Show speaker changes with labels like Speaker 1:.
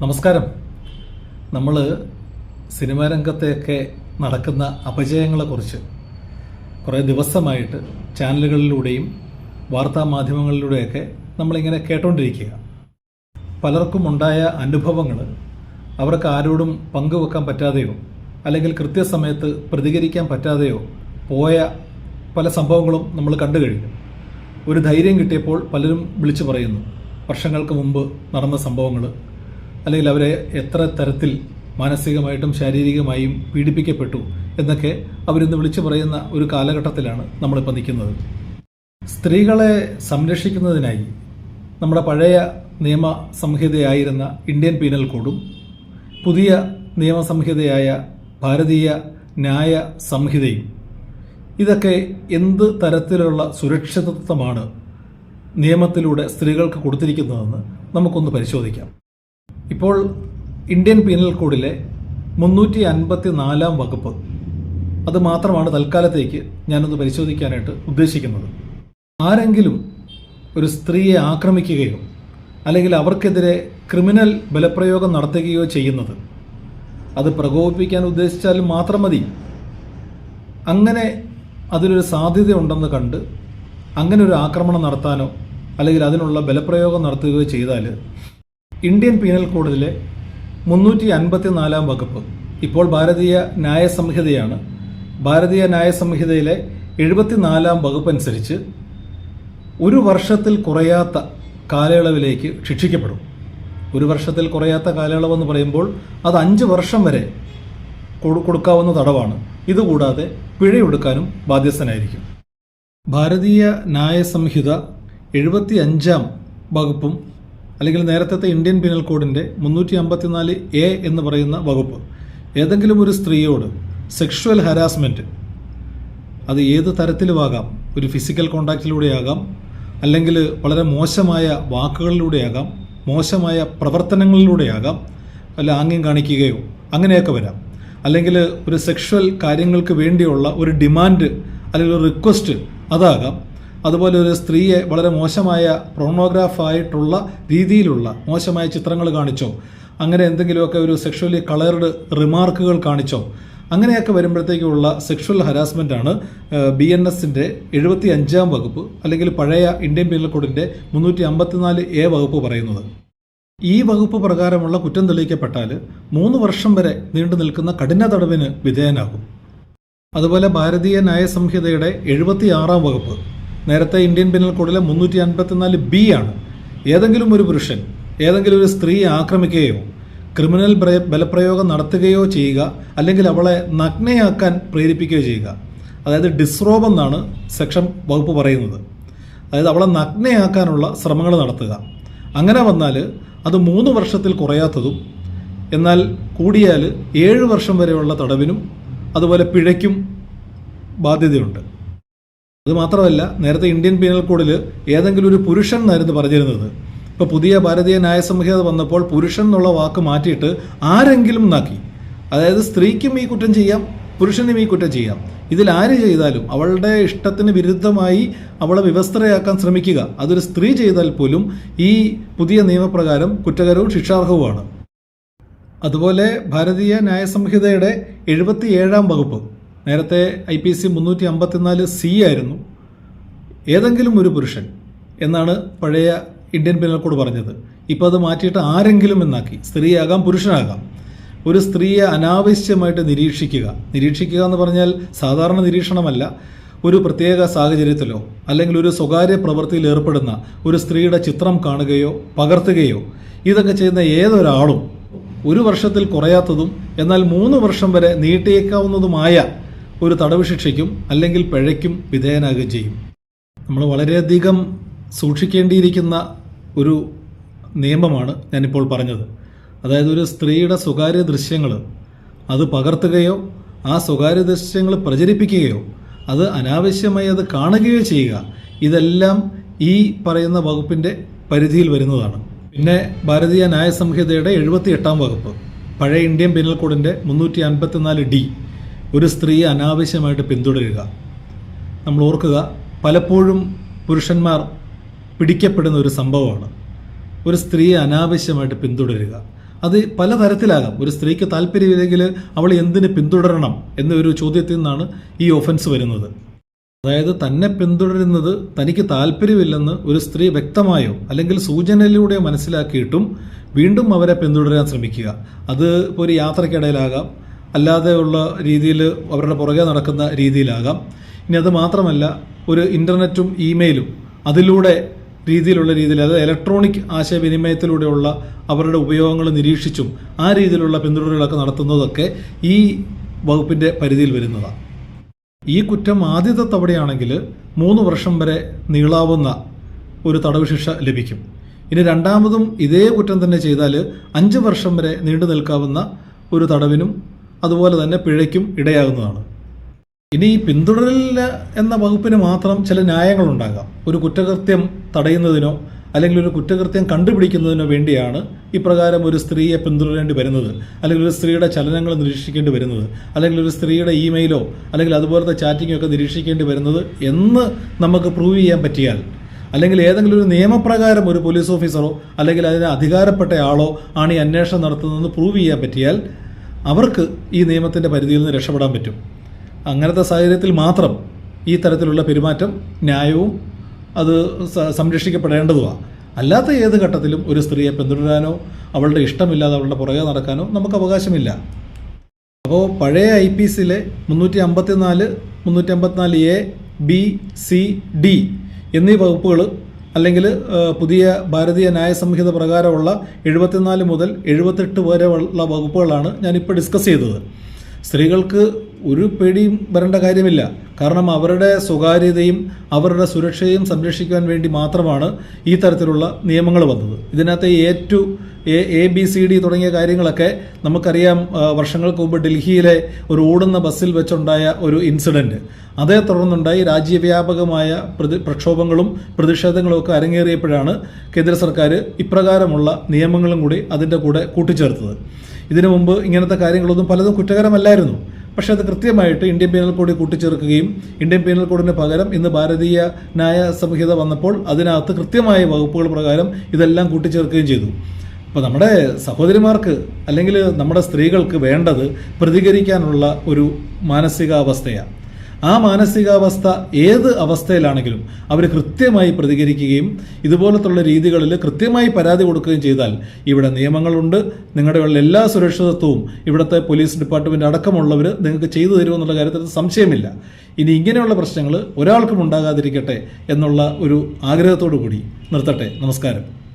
Speaker 1: നമസ്കാരം. നമ്മൾ സിനിമാ രംഗത്തെയൊക്കെ നടക്കുന്ന അപജയങ്ങളെക്കുറിച്ച് കുറേ ദിവസമായിട്ട് ചാനലുകളിലൂടെയും വാർത്താ മാധ്യമങ്ങളിലൂടെയൊക്കെ നമ്മളിങ്ങനെ കേട്ടോണ്ടിരിക്കുക. പലർക്കും ഉണ്ടായ അനുഭവങ്ങൾ അവർക്ക് ആരോടും പങ്കുവെക്കാൻ പറ്റാതെയോ അല്ലെങ്കിൽ കൃത്യസമയത്ത് പ്രതികരിക്കാൻ പറ്റാതെയോ പോയ പല സംഭവങ്ങളും നമ്മൾ കണ്ടു കഴിഞ്ഞു. ഒരു ധൈര്യം കിട്ടിയപ്പോൾ പലരും വിളിച്ചു പറയുന്നു. വർഷങ്ങൾക്ക് മുമ്പ് നടന്ന സംഭവങ്ങൾ അല്ലെങ്കിൽ അവരെ എത്ര തരത്തിൽ മാനസികമായിട്ടും ശാരീരികമായും പീഡിപ്പിക്കപ്പെട്ടു എന്നൊക്കെ അവരിന്ന് വിളിച്ചു പറയുന്ന ഒരു കാലഘട്ടത്തിലാണ് നമ്മളിപ്പോൾ നിൽക്കുന്നത്. സ്ത്രീകളെ സംരക്ഷിക്കുന്നതിനായി നമ്മുടെ പഴയ നിയമ സംഹിതയായിരുന്ന ഇന്ത്യൻ പീനൽ കോഡും പുതിയ നിയമസംഹിതയായ ഭാരതീയ ന്യായ സംഹിതയും ഇതൊക്കെ എന്ത് തരത്തിലുള്ള സുരക്ഷിതത്വമാണ് നിയമത്തിലൂടെ സ്ത്രീകൾക്ക് കൊടുത്തിരിക്കുന്നതെന്ന് നമുക്കൊന്ന് പരിശോധിക്കാം. ഇപ്പോൾ ഇന്ത്യൻ പീനൽ കോഡിലെ മുന്നൂറ്റി അൻപത്തി നാലാം വകുപ്പ്. അത് മാത്രമാണ് തൽക്കാലത്തേക്ക് ഞാനൊന്ന് പരിശോധിക്കാനായിട്ട് ഉദ്ദേശിക്കുന്നത്. ആരെങ്കിലും ഒരു സ്ത്രീയെ ആക്രമിക്കുകയോ അല്ലെങ്കിൽ അവർക്കെതിരെ ക്രിമിനൽ ബലപ്രയോഗം നടത്തുകയോ ചെയ്യുന്നത് അത് പ്രകോപിപ്പിക്കാൻ ഉദ്ദേശിച്ചാൽ മാത്രം മതി. അങ്ങനെ അതിലൊരു സാധ്യതയുണ്ടെന്ന് കണ്ട് അങ്ങനെ ഒരു ആക്രമണം നടത്താനോ അല്ലെങ്കിൽ അതിനുള്ള ബലപ്രയോഗം നടത്തുകയോ ചെയ്താൽ ഇന്ത്യൻ പീനൽ കോഡിലെ മുന്നൂറ്റി അൻപത്തി നാലാം വകുപ്പ്. ഇപ്പോൾ ഭാരതീയ ന്യായ സംഹിതയാണ് ഭാരതീയ ന്യായ സംഹിതയിലെ എഴുപത്തിനാലാം വകുപ്പ് അനുസരിച്ച് ഒരു വർഷത്തിൽ കുറയാത്ത കാലയളവിലേക്ക് ശിക്ഷിക്കപ്പെടും. ഒരു വർഷത്തിൽ കുറയാത്ത കാലയളവെന്ന് പറയുമ്പോൾ അത് അഞ്ച് വർഷം വരെ കൊടു- കൊടുക്കാവുന്ന തടവാണ്. ഇതുകൂടാതെ പിഴയൊടുക്കാനും ബാധ്യസ്ഥനായിരിക്കും. ഭാരതീയ ന്യായ സംഹിത എഴുപത്തി അഞ്ചാം വകുപ്പും അല്ലെങ്കിൽ നേരത്തെ ഇന്ത്യൻ പിനൽ കോഡിന്റെ മുന്നൂറ്റി അമ്പത്തിനാല് എ എന്ന് പറയുന്ന വകുപ്പ്. ഏതെങ്കിലും ഒരു സ്ത്രീയോട് സെക്ഷുവൽ ഹരാസ്മെന്റ് അത് ഏത് തരത്തിലുമാകാം? ഒരു ഫിസിക്കൽ കോണ്ടാക്റ്റിലൂടെയാകാം അല്ലെങ്കിൽ വളരെ മോശമായ വാക്കുകളിലൂടെയാകാം മോശമായ പ്രവർത്തനങ്ങളിലൂടെയാകാം അല്ല ആംഗ്യം കാണിക്കുകയോ അങ്ങനെയൊക്കെ വരാം. അല്ലെങ്കിൽ ഒരു സെക്ഷുവൽ കാര്യങ്ങൾക്ക് വേണ്ടിയുള്ള ഒരു ഡിമാൻഡ് അല്ലെങ്കിൽ ഒരു റിക്വസ്റ്റ് അതാകാം. അതുപോലെ ഒരു സ്ത്രീയെ വളരെ മോശമായ പ്രോണോഗ്രാഫായിട്ടുള്ള രീതിയിലുള്ള മോശമായ ചിത്രങ്ങൾ കാണിച്ചോ? അങ്ങനെ എന്തെങ്കിലുമൊക്കെ ഒരു സെക്ഷലി കളേർഡ് റിമാർക്കുകൾ കാണിച്ചോ? അങ്ങനെയൊക്കെ വരുമ്പോഴത്തേക്കുള്ള സെക്ഷൽ ഹരാസ്മെന്റ് ആണ് ബി എൻ എസിന്റെ എഴുപത്തി അഞ്ചാം വകുപ്പ് അല്ലെങ്കിൽ പഴയ ഇന്ത്യൻ പീനൽ കോഡിന്റെ മുന്നൂറ്റി അമ്പത്തിനാല് എ വകുപ്പ് പറയുന്നത്. ഈ വകുപ്പ് പ്രകാരമുള്ള കുറ്റം തെളിയിക്കപ്പെട്ടാൽ മൂന്ന് വർഷം വരെ നീണ്ടു നിൽക്കുന്ന കഠിന തടവിന് വിധേയനാകും. അതുപോലെ ഭാരതീയ ന്യായ സംഹിതയുടെ എഴുപത്തി ആറാം വകുപ്പ്. നേരത്തെ ഇന്ത്യൻ പിന്നൽ കോഡിലെ മുന്നൂറ്റി അൻപത്തിനാല് ബി ആണ്. ഏതെങ്കിലും ഒരു പുരുഷൻ ഏതെങ്കിലും ഒരു സ്ത്രീയെ ആക്രമിക്കുകയോ ക്രിമിനൽ ബലപ്രയോഗം നടത്തുകയോ ചെയ്യുക അല്ലെങ്കിൽ അവളെ നഗ്നയാക്കാൻ പ്രേരിപ്പിക്കുകയോ ചെയ്യുക. അതായത് ഡിസ്റോബ് എന്നാണ് സെക്ഷൻ വകുപ്പ് പറയുന്നത്. അതായത് അവളെ നഗ്നയാക്കാനുള്ള ശ്രമങ്ങൾ നടത്തുക. അങ്ങനെ വന്നാൽ അത് മൂന്ന് വർഷത്തിൽ കുറയാത്തതും എന്നാൽ കൂടിയാൽ ഏഴ് വർഷം വരെയുള്ള തടവിനും അതുപോലെ പിഴയ്ക്കും ബാധ്യതയുണ്ട്. അത് മാത്രമല്ല നേരത്തെ ഇന്ത്യൻ പീനൽ കോഡിൽ ഏതെങ്കിലും ഒരു പുരുഷൻ എന്നായിരുന്നു പറഞ്ഞിരുന്നത്. ഇപ്പോൾ പുതിയ ഭാരതീയ ന്യായ സംഹിത വന്നപ്പോൾ പുരുഷൻ എന്നുള്ള വാക്ക് മാറ്റിയിട്ട് ആരെങ്കിലും എന്നാക്കി. അതായത് സ്ത്രീക്കും ഈ കുറ്റം ചെയ്യാം പുരുഷനും ഈ കുറ്റം ചെയ്യാം. ഇതിൽ ആര് ചെയ്താലും അവളുടെ ഇഷ്ടത്തിന് വിരുദ്ധമായി അവളെ വിവസ്ത്രയാക്കാൻ ശ്രമിക്കുക. അതൊരു സ്ത്രീ ചെയ്താൽ പോലും ഈ പുതിയ നിയമപ്രകാരം കുറ്റകരവും ശിക്ഷാർഹവുമാണ്. അതുപോലെ ഭാരതീയ ന്യായ സംഹിതയുടെ എഴുപത്തി ഏഴാം വകുപ്പ്. നേരത്തെ ഐ പി സി മുന്നൂറ്റി അമ്പത്തിനാല് സി ആയിരുന്നു. ഏതെങ്കിലും ഒരു പുരുഷൻ എന്നാണ് പഴയ ഇന്ത്യൻ പീനൽ കോഡ് പറഞ്ഞത്. ഇപ്പോൾ അത് മാറ്റിയിട്ട് ആരെങ്കിലും എന്നാക്കി. സ്ത്രീയാകാം പുരുഷനാകാം. ഒരു സ്ത്രീയെ അനാവശ്യമായിട്ട് നിരീക്ഷിക്കുക. നിരീക്ഷിക്കുക എന്ന് പറഞ്ഞാൽ സാധാരണ നിരീക്ഷണമല്ല. ഒരു പ്രത്യേക സാഹചര്യത്തിലോ അല്ലെങ്കിൽ ഒരു സ്വകാര്യ പ്രവൃത്തിയിൽ ഏർപ്പെടുന്ന ഒരു സ്ത്രീയുടെ ചിത്രം കാണുകയോ പകർത്തുകയോ ഇതൊക്കെ ചെയ്യുന്ന ഏതൊരാളും ഒരു വർഷത്തിൽ കുറയാത്തതും എന്നാൽ മൂന്ന് വർഷം വരെ നീട്ടിയേക്കാവുന്നതുമായ ഒരു തടവ് ശിക്ഷയ്ക്കും അല്ലെങ്കിൽ പിഴയ്ക്കും വിധേയനാകുകയും ചെയ്യും. നമ്മൾ വളരെയധികം സൂക്ഷിക്കേണ്ടിയിരിക്കുന്ന ഒരു നിയമമാണ് ഞാനിപ്പോൾ പറഞ്ഞത്. അതായത് ഒരു സ്ത്രീയുടെ സ്വകാര്യ ദൃശ്യങ്ങൾ അത് പകർത്തുകയോ ആ സ്വകാര്യ ദൃശ്യങ്ങൾ പ്രചരിപ്പിക്കുകയോ അത് അനാവശ്യമായി അത് കാണുകയോ ചെയ്യുക ഇതെല്ലാം ഈ പറയുന്ന വകുപ്പിന്റെ പരിധിയിൽ വരുന്നതാണ്. പിന്നെ ഭാരതീയ ന്യായ സംഹിതയുടെ എഴുപത്തി എട്ടാം വകുപ്പ് പഴയ ഇന്ത്യൻ പിനൽ കോഡിന്റെ മുന്നൂറ്റി അൻപത്തിനാല് ഡി. ഒരു സ്ത്രീയെ അനാവശ്യമായിട്ട് പിന്തുടരുക. നമ്മൾ ഓർക്കുക പലപ്പോഴും പുരുഷന്മാർ പിടിക്കപ്പെടുന്ന ഒരു സംഭവമാണ്. ഒരു സ്ത്രീയെ അനാവശ്യമായിട്ട് പിന്തുടരുക. അത് പലതരത്തിലാകാം. ഒരു സ്ത്രീക്ക് താല്പര്യമില്ലെങ്കിൽ അവൾ എന്തിന് പിന്തുടരണം എന്നൊരു ചോദ്യത്തിൽ നിന്നാണ് ഈ ഒഫൻസ് വരുന്നത്. അതായത് തന്നെ പിന്തുടരുന്നത് തനിക്ക് താല്പര്യമില്ലെന്ന് ഒരു സ്ത്രീ വ്യക്തമായോ അല്ലെങ്കിൽ സൂചനയിലൂടെയോ മനസ്സിലാക്കിയിട്ടും വീണ്ടും അവരെ പിന്തുടരാൻ ശ്രമിക്കുക. അത് ഇപ്പോൾ ഒരു യാത്രക്കിടയിലാകാം അല്ലാതെ ഉള്ള രീതിയിൽ അവരുടെ പുറകെ നടക്കുന്ന രീതിയിലാകാം. ഇനി അത് മാത്രമല്ല ഒരു ഇന്റർനെറ്റും ഇമെയിലും അതിലൂടെ രീതിയിലുള്ള രീതിയിൽ അതായത് ഇലക്ട്രോണിക് ആശയവിനിമയത്തിലൂടെയുള്ള അവരുടെ ഉപയോഗങ്ങൾ നിരീക്ഷിച്ചും ആ രീതിയിലുള്ള പിന്തുടരുകളൊക്കെ നടത്തുന്നതൊക്കെ ഈ വകുപ്പിന്റെ പരിധിയിൽ വരുന്നതാണ്. ഈ കുറ്റം ആദ്യത്തെ തവണയാണെങ്കിൽ മൂന്ന് വർഷം വരെ നീളാവുന്ന ഒരു തടവ് ശിക്ഷ ലഭിക്കും. ഇനി രണ്ടാമതും ഇതേ കുറ്റം തന്നെ ചെയ്താൽ അഞ്ച് വർഷം വരെ നീണ്ടു നിൽക്കാവുന്ന ഒരു തടവിനും അതുപോലെ തന്നെ പിഴയ്ക്കും ഇടയാകുന്നതാണ്. ഇനി പിന്തുടരില്ല എന്ന വകുപ്പിന് മാത്രം ചില ന്യായങ്ങളുണ്ടാകാം ഒരു കുറ്റകൃത്യം തടയുന്നതിനോ അല്ലെങ്കിൽ ഒരു കുറ്റകൃത്യം കണ്ടുപിടിക്കുന്നതിനോ വേണ്ടിയാണ് ഇപ്രകാരം ഒരു സ്ത്രീയെ പിന്തുടരേണ്ടി വരുന്നത്. അല്ലെങ്കിൽ ഒരു സ്ത്രീയുടെ ചലനങ്ങൾ നിരീക്ഷിക്കേണ്ടി വരുന്നത്. അല്ലെങ്കിൽ ഒരു സ്ത്രീയുടെ ഇമെയിലോ അല്ലെങ്കിൽ അതുപോലത്തെ ചാറ്റിങ്ങോ ഒക്കെ നിരീക്ഷിക്കേണ്ടി വരുന്നത് എന്ന് നമുക്ക് പ്രൂവ് ചെയ്യാൻ പറ്റിയാൽ അല്ലെങ്കിൽ ഏതെങ്കിലും ഒരു നിയമപ്രകാരം ഒരു പോലീസ് ഓഫീസറോ അല്ലെങ്കിൽ അതിന് അധികാരപ്പെട്ട ആളോ ആണ് ഈ അന്വേഷണം നടത്തുന്നതെന്ന് പ്രൂവ് ചെയ്യാൻ പറ്റിയാൽ അവർക്ക് ഈ നിയമത്തിന്റെ പരിധിയിൽ നിന്ന് രക്ഷപ്പെടാൻ പറ്റും. അങ്ങനത്തെ സാഹചര്യത്തിൽ മാത്രം ഈ തരത്തിലുള്ള പെരുമാറ്റം ന്യായവും അത് സംരക്ഷിക്കപ്പെടേണ്ടതുമാണ് അല്ലാത്ത ഏത് ഘട്ടത്തിലും ഒരു സ്ത്രീയെ പിന്തുടരാനോ അവളുടെ ഇഷ്ടമില്ലാതെ അവളുടെ പുറകെ നടക്കാനോ നമുക്ക് അവകാശമില്ല. അപ്പോൾ പഴയ ഐ പി സിയിലെ മുന്നൂറ്റി അമ്പത്തിനാല് മുന്നൂറ്റി അമ്പത്തിനാല് എ ബി സി ഡി എന്നീ വകുപ്പുകൾ അല്ലെങ്കിൽ പുതിയ ഭാരതീയ ന്യായ സംഹിത പ്രകാരമുള്ള എഴുപത്തിനാല് മുതൽ എഴുപത്തെട്ട് വരെ ഉള്ള വകുപ്പുകളാണ് ഞാനിപ്പോൾ ഡിസ്കസ് ചെയ്തത്. സ്ത്രീകൾക്ക് ഒരു പേടിയും വരേണ്ട കാര്യമില്ല. കാരണം അവരുടെ സ്വകാര്യതയും അവരുടെ സുരക്ഷയും സംരക്ഷിക്കാൻ വേണ്ടി മാത്രമാണ് ഈ തരത്തിലുള്ള നിയമങ്ങൾ വന്നത്. ഇതിനകത്ത് A to A B C D തുടങ്ങിയ കാര്യങ്ങളൊക്കെ നമുക്കറിയാം വർഷങ്ങൾക്ക് മുമ്പ് ഡൽഹിയിലെ ഒരു ഓടുന്ന ബസ്സിൽ വെച്ചുണ്ടായ ഒരു ഇൻസിഡന്റ് അതേ തുടർന്നുണ്ടായി രാജ്യവ്യാപകമായ പ്രതി പ്രക്ഷോഭങ്ങളും പ്രതിഷേധങ്ങളും ഒക്കെ അരങ്ങേറിയപ്പോഴാണ് കേന്ദ്ര സർക്കാർ ഇപ്രകാരമുള്ള നിയമങ്ങളും കൂടി അതിന്റെ കൂടെ കൂട്ടിച്ചേർത്തത്. ഇതിനു മുമ്പ് ഇങ്ങനത്തെ കാര്യങ്ങളൊന്നും പലതും കുറ്റകരമല്ലായിരുന്നു. പക്ഷേ അത് കൃത്യമായിട്ട് ഇന്ത്യൻ പീനൽ കോഡ് കൂട്ടിച്ചേർക്കുകയും ഇന്ത്യൻ പീനൽ കോഡിന് പകരം ഇന്ന് ഭാരതീയ ന്യായ സംഹിത വന്നപ്പോൾ അതിനകത്ത് കൃത്യമായ വകുപ്പുകൾ പ്രകാരം ഇതെല്ലാം കൂട്ടിച്ചേർക്കുകയും ചെയ്തു. അപ്പോൾ നമ്മുടെ സഹോദരിമാർക്ക് അല്ലെങ്കിൽ നമ്മുടെ സ്ത്രീകൾക്ക് വേണ്ടത് പ്രതികരിക്കാനുള്ള ഒരു മാനസികാവസ്ഥയാണ്. ആ മാനസികാവസ്ഥ ഏത് അവസ്ഥയിലാണെങ്കിലും അവർ കൃത്യമായി പ്രതികരിക്കുകയും ഇതുപോലത്തുള്ള രീതികളിൽ കൃത്യമായി പരാതി കൊടുക്കുകയും ചെയ്താൽ ഇവിടെ നിയമങ്ങളുണ്ട്. നിങ്ങളുടെ ഉള്ള എല്ലാ സുരക്ഷിതത്വവും ഇവിടുത്തെ പോലീസ് ഡിപ്പാർട്ട്മെന്റ് അടക്കമുള്ളവർ നിങ്ങൾക്ക് ചെയ്തു തരുമെന്നുള്ള കാര്യത്തിൽ സംശയമില്ല. ഇനി ഇങ്ങനെയുള്ള പ്രശ്നങ്ങൾ ഒരാൾക്കും ഉണ്ടാകാതിരിക്കട്ടെ എന്നുള്ള ഒരു ആഗ്രഹത്തോടു കൂടി നിർത്തട്ടെ. നമസ്കാരം.